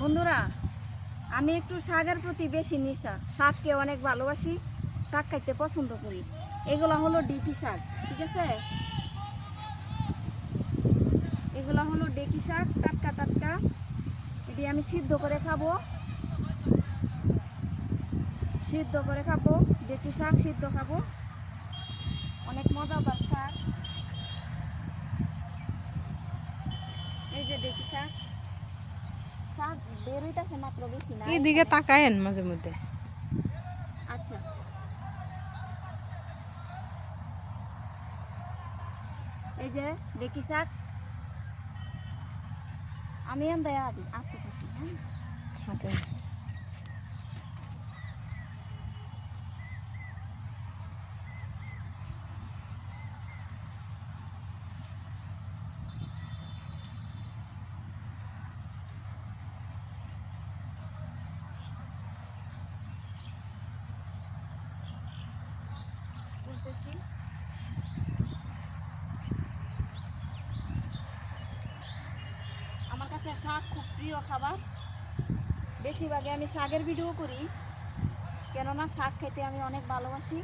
বন্ধুরা, আমি একটু শাকের প্রতি বেশি নেশা। শাককে অনেক ভালোবাসি, শাক খাইতে পছন্দ করি। এগুলো হলো ডেকি শাক, ঠিক আছে? এগুলো হলো ডেকি শাক, টাটকা টাটকা। এটি আমি সিদ্ধ করে খাব। সিদ্ধ করে খাব, ডেকি শাক সিদ্ধ খাব। অনেক মজাদার শাক। এই যে ডেকি শাক। শাক বের হইতাছে মাত্র বেশি না। এইদিকে তাকায়েন মাঝে মধ্যে। আচ্ছা। এই যে ডেকি শাক। আমি আনতে আসি আসতে থাকি হ্যাঁ। হাতে তুলতেছি আমার কাছে শাক খুব প্রিয় খাবার। বেশিরভাগে আমি শাকের ভিডিও করি। কেননা শাক খেতে আমি অনেক ভালোবাসি।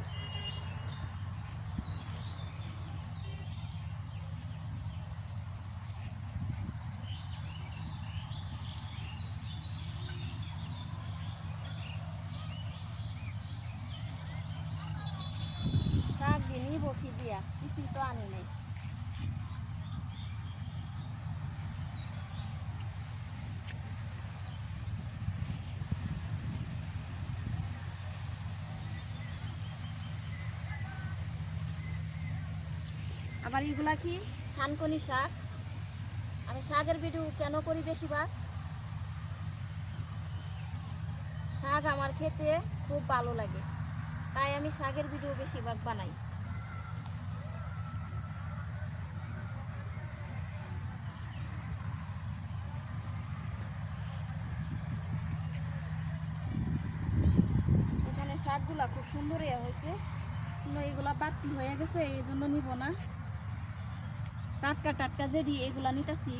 শাক দিয়ে কি দিয়া কিছুই তো আনি নাই আবার এগুলা কি? থানকনি শাক। আমি শাকের ভিডিও কেন করি বেশি বেশিরভাগ? শাক আমার খেতে খুব ভালো লাগে। তাই আমি শাকের ভিডিও বেশিরভাগ বানাই। এখানে খুব সুন্দর ইয়ে হয়েছে। এগুলা বাড়তি হয়ে গেছে, এই জন্য নিব না। টাটকা টাটকা যেডি এগুলা নিতেছি।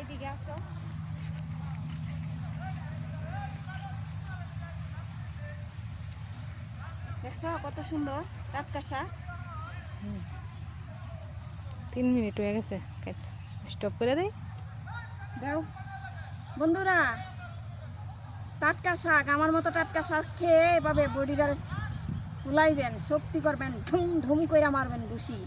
এদিকে আসো। দেখছ? কত সুন্দর টাটকা শাক তিন মিনিট হয়ে গেছে। স্টপ করে দেই। দাও। বন্ধুরা টাটকা শাক আমার মতো টাটকা শাক খেয়ে এভাবে বডিটার ফুলাইবেন শক্তি করবেন ঢুম ঢুম করে মারবেন ঘুষি